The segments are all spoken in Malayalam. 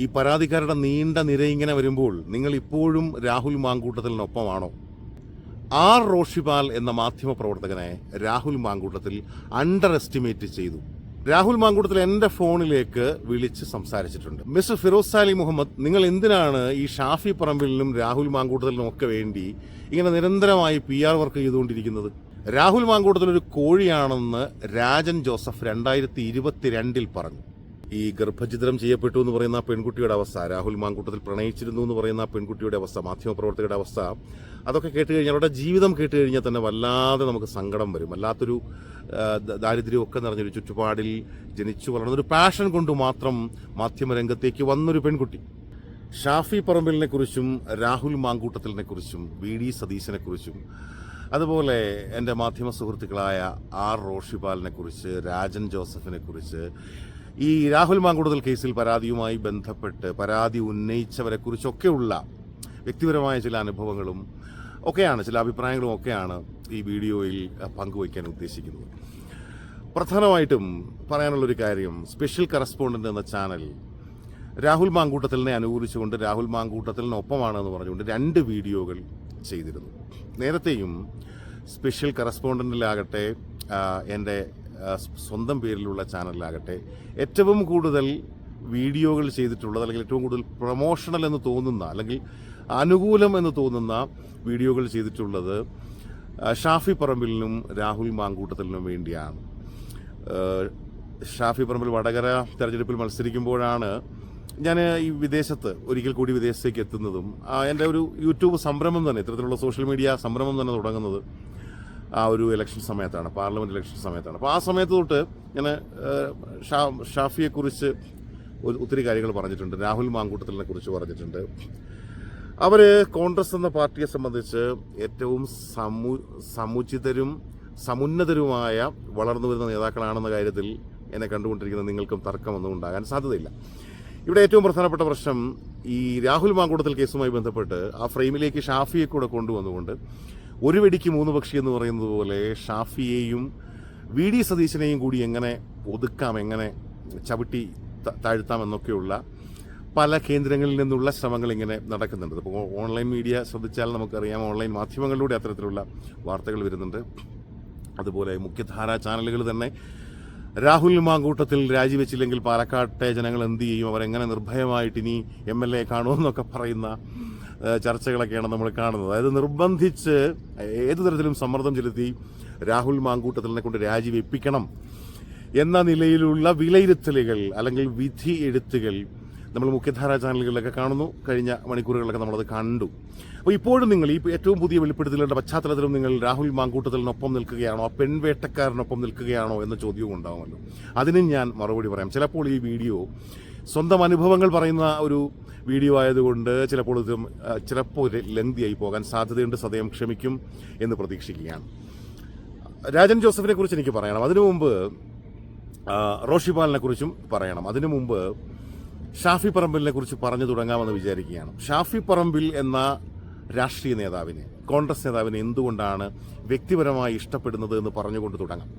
ഈ പരാതിക്കാരുടെ നീണ്ട നിര ഇങ്ങനെ വരുമ്പോൾ നിങ്ങൾ ഇപ്പോഴും രാഹുൽ മാങ്കൂട്ടത്തിനൊപ്പമാണോ ആർ റോഷിപാൽ എന്ന മാധ്യമ പ്രവർത്തകനെ രാഹുൽ മാങ്കൂട്ടത്തിൽ അണ്ടർ എസ്റ്റിമേറ്റ് ചെയ്തു. രാഹുൽ മാങ്കൂട്ടത്തിൽ എന്റെ ഫോണിലേക്ക് വിളിച്ച് സംസാരിച്ചിട്ടുണ്ട്. മിസ്റ്റർ ഫിറോസ് അലി മുഹമ്മദ് നിങ്ങൾ എന്തിനാണ് ഈ ഷാഫി പറമ്പിലിനും രാഹുൽ മാങ്കൂട്ടത്തിലും ഒക്കെ വേണ്ടി ഇങ്ങനെ നിരന്തരമായി പി ആർ വർക്ക് ചെയ്തുകൊണ്ടിരിക്കുന്നത്? രാഹുൽ മാങ്കൂട്ടത്തിൽ ഒരു കോഴിയാണെന്ന് രാജൻ ജോസഫ് രണ്ടായിരത്തി ഇരുപത്തിരണ്ടിൽ പറഞ്ഞു. ഈ ഗർഭഛിദ്രം ചെയ്യപ്പെട്ടു എന്ന് പറയുന്ന ആ പെൺകുട്ടിയുടെ അവസ്ഥ രാഹുൽ മാങ്കൂട്ടത്തിൽ പ്രണയിച്ചിരുന്നു എന്ന് പറയുന്ന ആ പെൺകുട്ടിയുടെ അവസ്ഥ മാധ്യമപ്രവർത്തകരുടെ അവസ്ഥ അതൊക്കെ കേട്ട് കഴിഞ്ഞാൽ അവരുടെ ജീവിതം കേട്ട് കഴിഞ്ഞാൽ തന്നെ വല്ലാതെ നമുക്ക് സങ്കടം വരും. വല്ലാത്തൊരു ദാരിദ്ര്യമൊക്കെ നിറഞ്ഞൊരു ചുറ്റുപാടിൽ ജനിച്ചു വളർന്ന ഒരു പാഷൻ കൊണ്ട് മാത്രം മാധ്യമരംഗത്തേക്ക് വന്നൊരു പെൺകുട്ടി. ഷാഫി പറമ്പിലിനെ കുറിച്ചും രാഹുൽ മാങ്കൂട്ടത്തിലിനെ കുറിച്ചും വി ഡി സതീശനെ കുറിച്ചും അതുപോലെ എന്റെ മാധ്യമ സുഹൃത്തുക്കളായ ആർ റോഷിപാലിനെ കുറിച്ച് രാജൻ ജോസഫിനെ കുറിച്ച് ഈ രാഹുൽ മാങ്കുടുതൽ കേസിൽ പരാതിയുമായി ബന്ധപ്പെട്ട് പരാതി ഉന്നയിച്ചവരെ കുറിച്ചൊക്കെയുള്ള വ്യക്തിപരമായ ചില അനുഭവങ്ങളും ഒക്കെയാണ് ചില അഭിപ്രായങ്ങളും ഒക്കെയാണ് ഈ വീഡിയോയിൽ പങ്കുവയ്ക്കാൻ ഉദ്ദേശിക്കുന്നത്. പ്രധാനമായിട്ടും പറയാനുള്ളൊരു കാര്യം സ്പെഷ്യൽ കറസ്പോണ്ടന്റ് എന്ന ചാനൽ രാഹുൽ മാങ്കൂട്ടത്തിലിനെ അനുകൂലിച്ചുകൊണ്ട് രാഹുൽ മാങ്കൂട്ടത്തിലിനൊപ്പമാണെന്ന് പറഞ്ഞുകൊണ്ട് രണ്ട് വീഡിയോകൾ ചെയ്തിരുന്നു. നേരത്തെയും സ്പെഷ്യൽ കറസ്പോണ്ടന്റിലാകട്ടെ ആ, എന്റെ സ്വന്തം പേരിലുള്ള ചാനലിലാകട്ടെ ഏറ്റവും കൂടുതൽ വീഡിയോകൾ ചെയ്തിട്ടുള്ളത് അല്ലെങ്കിൽ ഏറ്റവും കൂടുതൽ പ്രൊമോഷണൽ എന്ന് തോന്നുന്ന അല്ലെങ്കിൽ അനുകൂലം എന്ന് തോന്നുന്ന വീഡിയോകൾ ചെയ്തിട്ടുള്ളത് ഷാഫി പറമ്പിലിനും രാഹുൽ മാങ്കൂട്ടത്തിലിനും വേണ്ടിയാണ്. ഷാഫി പറമ്പിൽ വടകര തെരഞ്ഞെടുപ്പിൽ മത്സരിക്കുമ്പോഴാണ് ഞാൻ ഈ വിദേശത്ത് ഒരിക്കൽ കൂടി വിദേശത്തേക്ക് എത്തുന്നതും എന്റെ ഒരു യൂട്യൂബ് സംരംഭം തന്നെ ഇത്തരത്തിലുള്ള സോഷ്യൽ മീഡിയ സംരംഭം തന്നെ തുടങ്ങുന്നത്. ആ ഒരു ഇലക്ഷൻ സമയത്താണ് പാർലമെന്റ് ഇലക്ഷൻ സമയത്താണ്. അപ്പോൾ ആ സമയത്ത് തൊട്ട് ഞാൻ ഷാ ഷാഫിയെക്കുറിച്ച് ഒത്തിരി കാര്യങ്ങൾ പറഞ്ഞിട്ടുണ്ട്. രാഹുൽ മാങ്കൂട്ടത്തിലിനെ കുറിച്ച് പറഞ്ഞിട്ടുണ്ട്. അവർ കോൺഗ്രസ് എന്ന പാർട്ടിയെ സംബന്ധിച്ച് ഏറ്റവും സമു സമുചിതരും സമുന്നതരുമായ വളർന്നു വരുന്ന നേതാക്കളാണെന്ന കാര്യത്തിൽ എന്നെ കണ്ടുകൊണ്ടിരിക്കുന്ന നിങ്ങൾക്കും തർക്കമൊന്നും ഉണ്ടാകാൻ സാധ്യതയില്ല. ഇവിടെ ഏറ്റവും പ്രധാനപ്പെട്ട പ്രശ്നം ഈ രാഹുൽ മാങ്കൂട്ടത്തിൽ കേസുമായി ബന്ധപ്പെട്ട് ആ ഫ്രെയിമിലേക്ക് ഷാഫിയെ കൂടെ കൊണ്ടുവന്നുകൊണ്ട് ഒരു വെടിക്ക് മൂന്ന് പക്ഷി എന്ന് പറയുന്നത് പോലെ ഷാഫിയെയും വി ഡി സതീശനെയും കൂടി എങ്ങനെ ഒതുക്കാം എങ്ങനെ ചവിട്ടി താഴ്ത്താമെന്നൊക്കെയുള്ള പല കേന്ദ്രങ്ങളിൽ നിന്നുള്ള ശ്രമങ്ങൾ ഇങ്ങനെ നടക്കുന്നുണ്ട്. ഇപ്പോൾ ഓൺലൈൻ മീഡിയ ശ്രദ്ധിച്ചാൽ നമുക്കറിയാം ഓൺലൈൻ മാധ്യമങ്ങളിലൂടെ അത്തരത്തിലുള്ള വാർത്തകൾ വരുന്നുണ്ട്. അതുപോലെ മുഖ്യധാരാ ചാനലുകൾ തന്നെ രാഹുൽ മാങ്കൂട്ടത്തിൽ രാജിവെച്ചില്ലെങ്കിൽ പാലക്കാട്ടെ ജനങ്ങൾ എന്ത് ചെയ്യും? അവരെങ്ങനെ നിർഭയമായിട്ട് ഇനി എം എൽ എ കാണുമെന്നൊക്കെ പറയുന്ന ചർച്ചകളൊക്കെയാണ് നമ്മൾ കാണുന്നത്. അതായത് നിർബന്ധിച്ച് ഏതു തരത്തിലും സമ്മർദ്ദം ചെലുത്തി രാഹുൽ മാങ്കൂട്ടത്തിലിനെ കൊണ്ട് രാജിവെപ്പിക്കണം എന്ന നിലയിലുള്ള വിലയിരുത്തലുകൾ അല്ലെങ്കിൽ വിധി എഴുത്തുകൾ നമ്മൾ മുഖ്യധാരാ ചാനലുകളിലൊക്കെ കാണുന്നു. കഴിഞ്ഞ മണിക്കൂറുകളിലൊക്കെ നമ്മളത് കണ്ടു. അപ്പോൾ ഇപ്പോഴും നിങ്ങൾ ഈ ഏറ്റവും പുതിയ വെളിപ്പെടുത്തലുകളുടെ പശ്ചാത്തലത്തിലും നിങ്ങൾ രാഹുൽ മാങ്കൂട്ടത്തിനൊപ്പം നിൽക്കുകയാണോ? ആ പെൺവേട്ടക്കാരനൊപ്പം നിൽക്കുകയാണോ എന്ന ചോദ്യവും ഉണ്ടാവുമല്ലോ. അതിനും ഞാൻ മറുപടി പറയാം. ചിലപ്പോൾ ഈ വീഡിയോ സ്വന്തം അനുഭവങ്ങൾ പറയുന്ന ഒരു വീഡിയോ ആയതുകൊണ്ട് ചിലപ്പോൾ ഇത് ചിലപ്പോൾ ലെങ്തിയായി പോകാൻ സാധ്യതയുണ്ട്. സദയം ക്ഷമിക്കും എന്ന് പ്രതീക്ഷിക്കുകയാണ്. രാജൻ ജോസഫിനെ കുറിച്ച് എനിക്ക് പറയണം. അതിനു മുമ്പ് റോഷിപാലിനെ കുറിച്ചും പറയണം. അതിനു മുമ്പ് ഷാഫി പറമ്പിലിനെ കുറിച്ച് പറഞ്ഞു തുടങ്ങാമെന്ന് വിചാരിക്കുകയാണ്. ഷാഫി പറമ്പിൽ എന്ന രാഷ്ട്രീയ നേതാവിനെ കോൺഗ്രസ് നേതാവിനെ എന്തുകൊണ്ടാണ് വ്യക്തിപരമായി ഇഷ്ടപ്പെടുന്നത് എന്ന് പറഞ്ഞുകൊണ്ട് തുടങ്ങാം.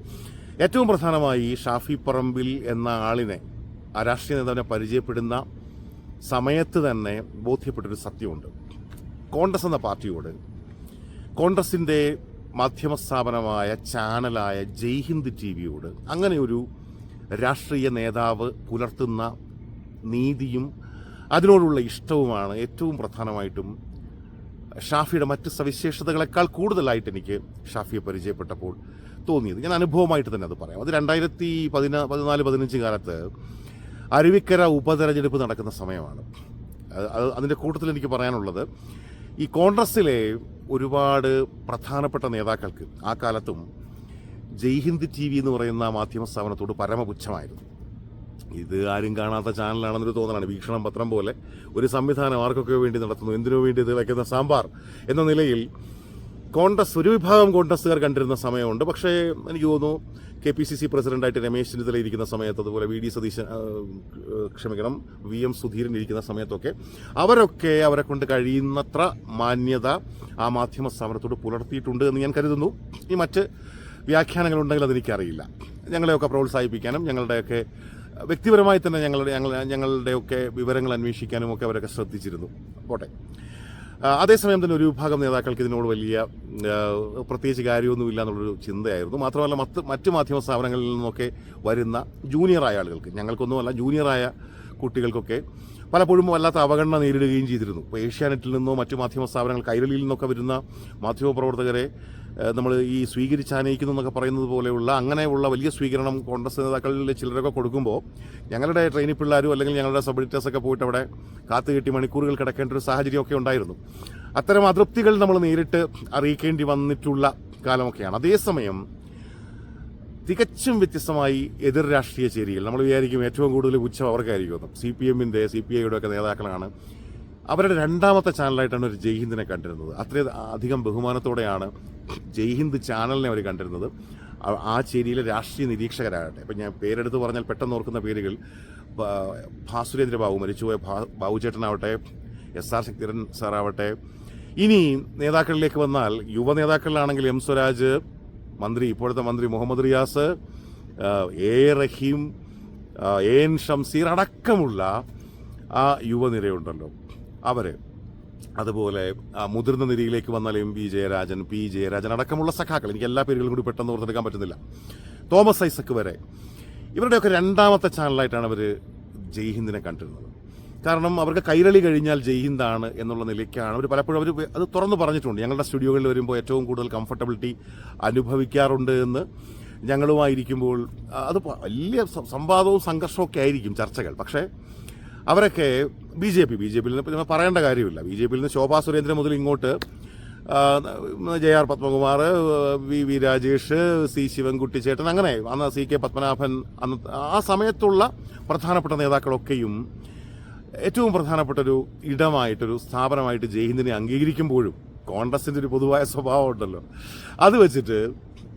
ഏറ്റവും പ്രധാനമായി ഷാഫി പറമ്പിൽ എന്ന ആളിനെ രാഷ്ട്രീയ നേതാവിനെ പരിചയപ്പെടുന്ന സമയത്ത് തന്നെ ബോധ്യപ്പെട്ടൊരു സത്യമുണ്ട്. കോൺഗ്രസ് എന്ന പാർട്ടിയോട് കോൺഗ്രസിന്റെ മാധ്യമ സ്ഥാപനമായ ചാനലായ ജയ്ഹിന്ദ് ടി വിയോട് അങ്ങനെ ഒരു രാഷ്ട്രീയ നേതാവ് പുലർത്തുന്ന നീതിയും അതിനോടുള്ള ഇഷ്ടവുമാണ് ഏറ്റവും പ്രധാനമായിട്ടും ഷാഫിയുടെ മറ്റ് സവിശേഷതകളെക്കാൾ കൂടുതലായിട്ട് എനിക്ക് ഷാഫിയെ പരിചയപ്പെട്ടപ്പോൾ തോന്നിയത്. ഞാൻ അനുഭവമായിട്ട് തന്നെ അത് പറയാം. അത് രണ്ടായിരത്തി പതിനാ പതിനാല് പതിനഞ്ച് കാലത്ത് അരുവിക്കര ഉപതെരഞ്ഞെടുപ്പ് നടക്കുന്ന സമയമാണ്. അത് അത് അതിന്റെ കൂട്ടത്തിൽ എനിക്ക് പറയാനുള്ളത് ഈ കോൺഗ്രസ്സിലെ ഒരുപാട് പ്രധാനപ്പെട്ട നേതാക്കൾക്ക് ആ കാലത്തും ജയ്ഹിന്ദ് ടി വി എന്ന് പറയുന്ന മാധ്യമ സ്ഥാപനത്തോട് പരമപുച്ഛമായിരുന്നു. ഇത് ആരും കാണാത്ത ചാനലാണെന്നൊരു തോന്നലാണ്. വീക്ഷണം പത്രം പോലെ ഒരു സംവിധാനം ആർക്കൊക്കെ വേണ്ടി നടത്തുന്നു? എന്തിനു വേണ്ടി ഇത് വയ്ക്കുന്ന സാമ്പാർ? എന്ന നിലയിൽ കോൺഗ്രസ് ഒരു വിഭാഗം കോൺഗ്രസ്സുകാർ കണ്ടിരുന്ന സമയമുണ്ട്. പക്ഷേ എനിക്ക് തോന്നുന്നു കെ പി സി സി പ്രസിഡന്റായിട്ട് രമേശ് ചെന്നിത്തല ഇരിക്കുന്ന സമയത്ത് അതുപോലെ വി ഡി സതീശൻ ക്ഷമിക്കണം വി എം സുധീരൻ ഇരിക്കുന്ന സമയത്തൊക്കെ അവരൊക്കെ അവരെ കൊണ്ട് കഴിയുന്നത്ര മാന്യത ആ മാധ്യമ സ്ഥാപനത്തോട് പുലർത്തിയിട്ടുണ്ട് എന്ന് ഞാൻ കരുതുന്നു. ഈ മറ്റ് വ്യാഖ്യാനങ്ങളുണ്ടെങ്കിൽ അതെനിക്കറിയില്ല. ഞങ്ങളെയൊക്കെ പ്രോത്സാഹിപ്പിക്കാനും ഞങ്ങളുടെയൊക്കെ വ്യക്തിപരമായി തന്നെ ഞങ്ങളുടെ ഞങ്ങളുടെയൊക്കെ വിവരങ്ങൾ അന്വേഷിക്കാനും ഒക്കെ അവരൊക്കെ ശ്രദ്ധിച്ചിരുന്നു. പോട്ടെ. അതേസമയം തന്നെ ഒരു വിഭാഗം നേതാക്കൾക്ക് ഇതിനോട് വലിയ പ്രത്യേകിച്ച് കാര്യമൊന്നുമില്ല എന്നുള്ളൊരു ചിന്തയായിരുന്നു. മാത്രമല്ല മറ്റ് മറ്റ് മാധ്യമ സ്ഥാപനങ്ങളിൽ നിന്നൊക്കെ വരുന്ന ജൂനിയറായ ആളുകൾക്ക് ഞങ്ങൾക്കൊന്നുമല്ല ജൂനിയറായ കുട്ടികൾക്കൊക്കെ പലപ്പോഴും വല്ലാത്ത അവഗണന നേരിടുകയും ചെയ്തിരുന്നു. ഇപ്പോൾ ഏഷ്യാനെറ്റിൽ നിന്നോ മറ്റു മാധ്യമ സ്ഥാപനങ്ങൾ കൈരളിയിൽ നിന്നൊക്കെ വരുന്ന മാധ്യമപ്രവർത്തകരെ നമ്മൾ ഈ സ്വീകരിച്ചാനയിക്കുന്നു എന്നൊക്കെ പറയുന്നത് പോലെയുള്ള അങ്ങനെയുള്ള വലിയ സ്വീകരണം കോൺഗ്രസ് നേതാക്കളിൽ ചിലരൊക്കെ കൊടുക്കുമ്പോൾ ഞങ്ങളുടെ ട്രെയിനിൽ പിള്ളേരും അല്ലെങ്കിൽ ഞങ്ങളുടെ സബ് ഒക്കെ പോയിട്ട് അവിടെ കാത്തു കെട്ടി മണിക്കൂറുകൾ കിടക്കേണ്ട ഒരു സാഹചര്യമൊക്കെ ഉണ്ടായിരുന്നു. അത്തരം അതൃപ്തികൾ നമ്മൾ നേരിട്ട് അറിയിക്കേണ്ടി വന്നിട്ടുള്ള കാലമൊക്കെയാണ്. അതേസമയം തികച്ചും വ്യത്യസ്തമായി എതിർ രാഷ്ട്രീയ ചേരിയിൽ നമ്മൾ വിചാരിക്കും ഏറ്റവും കൂടുതൽ പുച്ഛം അവർക്കായിരിക്കും സി പി എമ്മിന്റെ സി പി ഐയുടെ ഒക്കെ നേതാക്കളാണ് അവരുടെ രണ്ടാമത്തെ ചാനലായിട്ടാണ് ഒരു ജയ്ഹിന്ദിനെ കണ്ടിരുന്നത്. അത്രയും അധികം ബഹുമാനത്തോടെയാണ് ജയ്ഹിന്ദ് ചാനലിനെ അവർ കണ്ടിരുന്നത്. ആ- ചേരിയിലെ രാഷ്ട്രീയ നിരീക്ഷകരാകട്ടെ. ഇപ്പം ഞാൻ പേരെടുത്ത് പറഞ്ഞാൽ പെട്ടെന്ന് ഓർക്കുന്ന പേരുകൾ ഭാസുരേന്ദ്ര ബാബു മരിച്ചുപോയ ബാബു ബാബുചേട്ടനാവട്ടെ എസ് ആർ ശക്തിരൻ സാറാവട്ടെ. ഇനി നേതാക്കളിലേക്ക് വന്നാൽ യുവ നേതാക്കളിലാണെങ്കിൽ എം സ്വരാജ് മന്ത്രി ഇപ്പോഴത്തെ മന്ത്രി Muhammad Riyas A Rahim A N Shamseer അടക്കമുള്ള ആ യുവനിരയുണ്ടല്ലോ. അവർ. അതുപോലെ മുതിർന്ന നിരയിലേക്ക് വന്നാലും പി ജയരാജൻ പി ജയരാജൻ അടക്കമുള്ള സഖാക്കൾ. എനിക്ക് എല്ലാ പേരുകളും കൂടി പെട്ടെന്ന് ഓർത്തെടുക്കാൻ പറ്റുന്നില്ല. തോമസ് ഐസക്ക് വരെ. ഇവരുടെയൊക്കെ രണ്ടാമത്തെ ചാനലായിട്ടാണ് അവർ ജയ്ഹിന്ദിനെ കണ്ടിരുന്നത്. കാരണം അവർക്ക് കൈരളി കഴിഞ്ഞാൽ ജയ്ഹിന്ദാണ് എന്നുള്ള നിലയ്ക്കാണ് അവർ പലപ്പോഴും അവർ അത് തുറന്നു പറഞ്ഞിട്ടുണ്ട്. ഞങ്ങളുടെ സ്റ്റുഡിയോകളിൽ വരുമ്പോൾ ഏറ്റവും കൂടുതൽ കംഫർട്ടബിലിറ്റി അനുഭവിക്കാറുണ്ട് എന്ന് ഞങ്ങളുമായിരിക്കുമ്പോൾ അത് വലിയ സംവാദവും സംഘർഷവും ഒക്കെ ആയിരിക്കും ചർച്ചകൾ. പക്ഷേ അവരൊക്കെ B J P B J പിയിൽ നിന്ന് പറയേണ്ട കാര്യമില്ല. ബി ജെ പിയിൽ നിന്ന് ശോഭാ സുരേന്ദ്രൻ മുതൽ ഇങ്ങോട്ട് J R Padmakumar V V Rajesh C Sivankutty ചേട്ടൻ അങ്ങനെ അന്ന് സി കെ പത്മനാഭൻ അന്ന് ആ സമയത്തുള്ള പ്രധാനപ്പെട്ട നേതാക്കളൊക്കെയും ഏറ്റവും പ്രധാനപ്പെട്ടൊരു ഇടമായിട്ടൊരു സ്ഥാപനമായിട്ട് ജയ്ഹിന്ദിനെ അംഗീകരിക്കുമ്പോഴും കോൺഗ്രസിന്റെ ഒരു പൊതുവായ സ്വഭാവം ഉണ്ടല്ലോ. അത് വെച്ചിട്ട്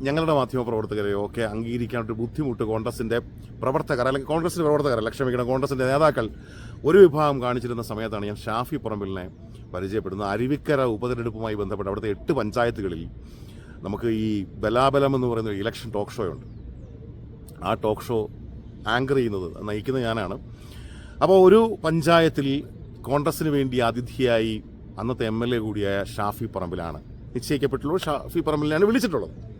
ഞങ്ങളുടെ മാധ്യമ പ്രവർത്തകരെയോ ഒക്കെ അംഗീകരിക്കാനൊരു ബുദ്ധിമുട്ട് കോൺഗ്രസിന്റെ പ്രവർത്തകർ അല്ലെങ്കിൽ കോൺഗ്രസിന്റെ പ്രവർത്തകർ ലക്ഷ്യമിക്കണം കോൺഗ്രസിന്റെ നേതാക്കൾ ഒരു വിഭാഗം കാണിച്ചിരുന്ന സമയത്താണ് ഞാൻ ഷാഫി പറമ്പിലിനെ പരിചയപ്പെടുന്നത്. അരുവിക്കര ഉപതെരഞ്ഞെടുപ്പുമായി ബന്ധപ്പെട്ട് അവിടുത്തെ എട്ട് പഞ്ചായത്തുകളിൽ നമുക്ക് ഈ ബലാബലം എന്ന് പറയുന്ന ഒരു ഇലക്ഷൻ ടോക്ക് ഷോ ഉണ്ട്. ആ ടോക്ക് ഷോ ആങ്കർ ചെയ്യുന്നത് നയിക്കുന്നത് ഞാനാണ്. അപ്പോൾ ഒരു പഞ്ചായത്തിൽ കോൺഗ്രസിന് വേണ്ടി അതിഥിയായി അന്നത്തെ എം എൽ എ കൂടിയായ ഷാഫി പറമ്പിലാണ്. നിശ്ചയിക്കപ്പെട്ടുള്ളൂ ഷാഫി പറമ്പിലാണ് വിളിച്ചിട്ടുള്ളത്.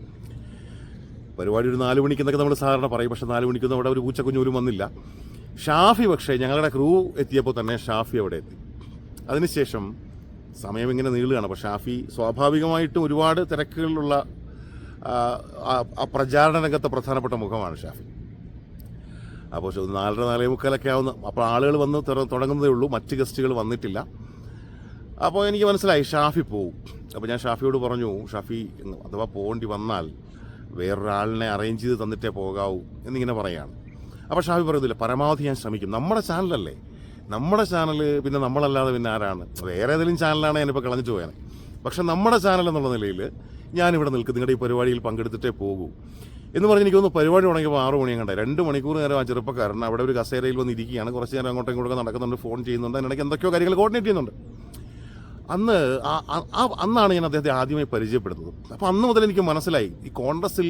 പരിപാടി ഒരു നാല് മണിക്ക് എന്നൊക്കെ നമ്മൾ സാധാരണ പറയും. പക്ഷേ നാല് മണിക്കൊന്നും അവിടെ ഒരു പൂച്ചക്കുഞ്ഞു പോലും വന്നില്ല. ഷാഫി പക്ഷേ ഞങ്ങളുടെ ക്രൂ എത്തിയപ്പോൾ തന്നെ ഷാഫി അവിടെ എത്തി. അതിനുശേഷം സമയം ഇങ്ങനെ നീളുകയാണ്. അപ്പോൾ ഷാഫി സ്വാഭാവികമായിട്ടും ഒരുപാട് തിരക്കുകളിലുള്ള പ്രചാരണ രംഗത്തെ പ്രധാനപ്പെട്ട മുഖമാണ് ഷാഫി. അപ്പോൾ നാലര നാലേ മുക്കാലൊക്കെ ആവുന്ന അപ്പോൾ ആളുകൾ വന്ന് തുടങ്ങുന്നതേ ഉള്ളൂ. മറ്റ് ഗസ്റ്റുകൾ വന്നിട്ടില്ല. അപ്പോൾ എനിക്ക് മനസ്സിലായി ഷാഫി പോവും. അപ്പോൾ ഞാൻ ഷാഫിയോട് പറഞ്ഞു ഷാഫി അഥവാ പോകേണ്ടി വന്നാൽ വേറൊരാളിനെ അറേഞ്ച് ചെയ്ത് തന്നിട്ടേ പോകാവൂ എന്നിങ്ങനെ പറയാണ്. അപ്പോൾ ഷാഫി പറയത്തില്ല പരമാവധി ഞാൻ ശ്രമിക്കും. നമ്മുടെ ചാനലല്ലേ നമ്മുടെ ചാനൽ പിന്നെ നമ്മളല്ലാതെ പിന്നെ ആരാണ്? വേറെ ഏതെങ്കിലും ചാനലാണ് ഞാനിപ്പോൾ കളഞ്ഞിട്ട് പോയത് പക്ഷെ നമ്മുടെ ചാനൽ എന്നുള്ള നിലയിൽ ഞാനിവിടെ നിൽക്കും. നിങ്ങളുടെ ഈ പരിപാടിയിൽ പങ്കെടുത്തിട്ടേ പോകൂ. എന്ന് പറഞ്ഞ് എനിക്ക് തോന്നുന്നു പരിപാടി തുടങ്ങിയപ്പോൾ ആറ് മണി കണ്ടേ. രണ്ട് മണിക്കൂർ നേരം ആ ചെറുപ്പക്കാരൻ അവിടെ ഒരു കസേരയിൽ വന്ന് ഇരിക്കുകയാണ്. കുറച്ച് നേരം അങ്ങോട്ടും ഇങ്ങോട്ടും നടക്കുന്നുണ്ട് ഫോൺ ചെയ്യുന്നുണ്ട്. അതിനിടയ്ക്ക് എന്തൊക്കെയോ കാര്യങ്ങൾ കോർഡിനേറ്റ് ചെയ്യുന്നുണ്ട്. അന്ന് അന്നാണ് ഞാൻ അദ്ദേഹത്തെ ആദ്യമായി പരിചയപ്പെടുന്നത്. അപ്പോൾ അന്ന് മുതൽ എനിക്ക് മനസ്സിലായി ഈ കോൺഗ്രസിൽ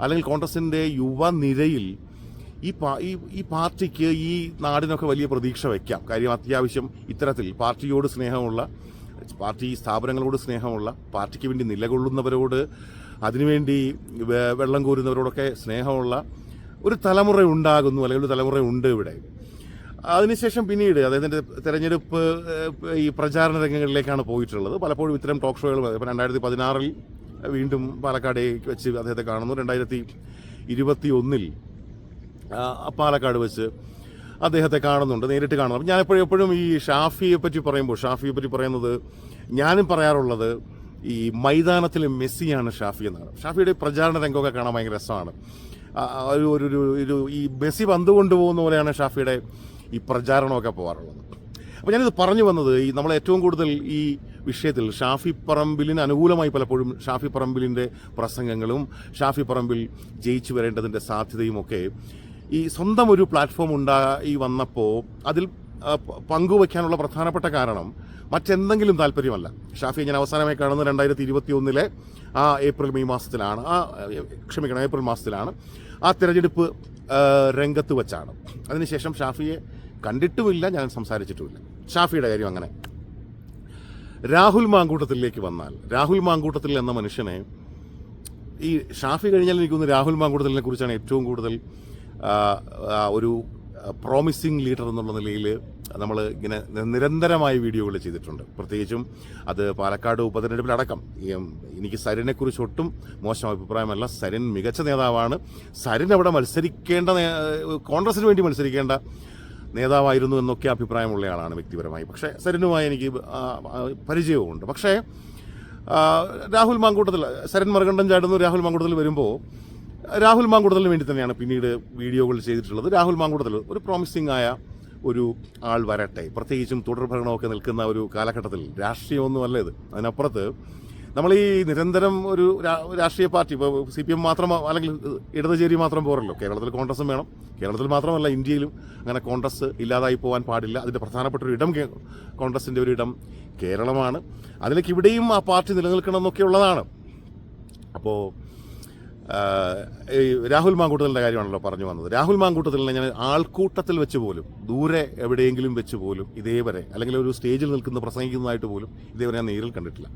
അല്ലെങ്കിൽ കോൺഗ്രസിന്റെ യുവനിരയിൽ ഈ പാ- ഈ ഈ പാർട്ടിക്ക് ഈ നാടിനൊക്കെ വലിയ പ്രതീക്ഷ വയ്ക്കാം കാര്യം അത്യാവശ്യം ഇത്തരത്തിൽ പാർട്ടിയോട് സ്നേഹമുള്ള പാർട്ടി സ്ഥാപനങ്ങളോട് സ്നേഹമുള്ള പാർട്ടിക്ക് വേണ്ടി നിലകൊള്ളുന്നവരോട് അതിനുവേണ്ടി വെള്ളം കോരുന്നവരോടൊക്കെ സ്നേഹമുള്ള ഒരു തലമുറ ഉണ്ടാകുന്നു അല്ലെങ്കിൽ ഒരു തലമുറ ഉണ്ട് ഇവിടെ. അതിനുശേഷം പിന്നീട് അദ്ദേഹത്തിന്റെ തെരഞ്ഞെടുപ്പ് ഈ പ്രചാരണ രംഗങ്ങളിലേക്കാണ് പോയിട്ടുള്ളത്. പലപ്പോഴും ഇത്തരം ടോക്ക് ഷോകൾ ഇപ്പം രണ്ടായിരത്തി പതിനാറിൽ വീണ്ടും പാലക്കാടേക്ക് വെച്ച് അദ്ദേഹത്തെ കാണുന്നു. രണ്ടായിരത്തി ഇരുപത്തി ഒന്നിൽ പാലക്കാട് വെച്ച് അദ്ദേഹത്തെ കാണുന്നുണ്ട് നേരിട്ട് കാണുന്നു. ഞാൻ എപ്പോഴും എപ്പോഴും ഈ ഷാഫിയെ പറ്റി പറയുമ്പോൾ ഷാഫിയെ പറ്റി പറയുന്നത് ഞാനും പറയാറുള്ളത് ഈ മൈതാനത്തിലെ മെസ്സിയാണ് ഷാഫി എന്നാണ്. ഷാഫിയുടെ പ്രചാരണ രംഗമൊക്കെ കാണാൻ ഭയങ്കര രസമാണ്. ഒരു ഒരു ഒരു ഈ മെസ്സി പന്ത് കൊണ്ടുപോകുന്ന പോലെയാണ് ഷാഫിയുടെ ഈ പ്രചാരണമൊക്കെ പോകാറുള്ളത് അപ്പോൾ ഞാനിത് പറഞ്ഞു വന്നത് ഈ നമ്മൾ ഏറ്റവും കൂടുതൽ ഈ വിഷയത്തിൽ ഷാഫി പറമ്പിലിന് അനുകൂലമായി പലപ്പോഴും ഷാഫി പറമ്പിലിന്റെ പ്രസംഗങ്ങളും ഷാഫി പറമ്പിൽ ജയിച്ചു വരേണ്ടതിന്റെ സാധ്യതയും ഒക്കെ ഈ സ്വന്തം ഒരു പ്ലാറ്റ്ഫോം ഉണ്ടായി വന്നപ്പോൾ അതിൽ പങ്കുവയ്ക്കാനുള്ള പ്രധാനപ്പെട്ട കാരണം മറ്റെന്തെങ്കിലും താല്പര്യമല്ല. ഷാഫി ഞാൻ അവസാനമായി കാണുന്നത് രണ്ടായിരത്തി ഇരുപത്തി ഒന്നിലെ ആ ഏപ്രിൽ മെയ് മാസത്തിലാണ്. ആ ക്ഷമിക്കണം ഏപ്രിൽ മാസത്തിലാണ് ആ തിരഞ്ഞെടുപ്പ് രംഗത്ത് വെച്ചാണ്. അതിനുശേഷം ഷാഫിയെ കണ്ടിട്ടുമില്ല ഞാൻ സംസാരിച്ചിട്ടുമില്ല. ഷാഫിയുടെ കാര്യം അങ്ങനെ. രാഹുൽ മാങ്കൂട്ടത്തിലേക്ക് വന്നാൽ രാഹുൽ മാങ്കൂട്ടത്തിൽ എന്ന മനുഷ്യനെ ഈ ഷാഫി കഴിഞ്ഞാൽ എനിക്ക് തോന്നുന്നു രാഹുൽ മാങ്കൂട്ടത്തിനെ കുറിച്ചാണ് ഏറ്റവും കൂടുതൽ ഒരു പ്രോമിസിങ് ലീഡർ എന്നുള്ള നിലയിൽ നമ്മൾ ഇങ്ങനെ നിരന്തരമായ വീഡിയോകൾ ചെയ്തിട്ടുണ്ട്. പ്രത്യേകിച്ചും അത് പാലക്കാട് ഉപതെരഞ്ഞെടുപ്പിലടക്കം. എനിക്ക് സരിനെക്കുറിച്ച് ഒട്ടും മോശം അഭിപ്രായമല്ല. സരിൻ മികച്ച നേതാവാണ്. സരിൻ അവിടെ മത്സരിക്കേണ്ട കോൺഗ്രസിന് വേണ്ടി മത്സരിക്കേണ്ട നേതാവായിരുന്നു എന്നൊക്കെ അഭിപ്രായമുള്ള ആളാണ് വ്യക്തിപരമായി. പക്ഷേ സരനുമായി എനിക്ക് പരിചയവുമുണ്ട്. പക്ഷേ രാഹുൽ മാങ്കൂട്ടത്തിൽ സരൻ മറുകണ്ഠൻ ചാടുന്നു രാഹുൽ മാങ്കൂട്ടത്തിൽ വരുമ്പോൾ രാഹുൽ മാങ്കൂട്ടത്തിന് വേണ്ടി തന്നെയാണ് പിന്നീട് വീഡിയോകൾ ചെയ്തിട്ടുള്ളത്. രാഹുൽ മാങ്കൂട്ടത്തിൽ ഒരു പ്രോമിസിംഗ് ആയ ഒരു ആൾ വരട്ടെ. പ്രത്യേകിച്ചും തുടർഭരണമൊക്കെ നിൽക്കുന്ന ഒരു കാലഘട്ടത്തിൽ രാഷ്ട്രീയമൊന്നുമല്ല ഇത്. അതിനപ്പുറത്ത് നമ്മൾ ഈ നിരന്തരം ഒരു രാഷ്ട്രീയ പാർട്ടി ഇപ്പോൾ സി പി എം മാത്രം അല്ലെങ്കിൽ ഇടതുചേരി മാത്രം പോരല്ലോ. കേരളത്തിൽ കോൺഗ്രസും വേണം. കേരളത്തിൽ മാത്രമല്ല ഇന്ത്യയിലും അങ്ങനെ കോൺഗ്രസ് ഇല്ലാതായി പോകാൻ പാടില്ല. അതിന്റെ പ്രധാനപ്പെട്ട ഒരു ഇടം കോൺഗ്രസിന്റെ ഒരു ഇടം കേരളമാണ്. അതിലേക്ക് ഇവിടെയും ആ പാർട്ടി നിലനിൽക്കണം എന്നൊക്കെ ഉള്ളതാണ്. അപ്പോൾ ഈ രാഹുൽ മാങ്കൂട്ടത്തിലിന്റെ കാര്യമാണല്ലോ പറഞ്ഞു വന്നത്. രാഹുൽ മാങ്കൂട്ടത്തിലിനെ ഞാൻ ആൾക്കൂട്ടത്തിൽ വെച്ച് പോലും ദൂരെ എവിടെയെങ്കിലും വെച്ച് പോലും ഇതേവരെ അല്ലെങ്കിൽ ഒരു സ്റ്റേജിൽ നിൽക്കുന്ന പ്രസംഗിക്കുന്നതായിട്ട് പോലും ഇതേവരെ ഞാൻ നേരിൽ കണ്ടിട്ടില്ല.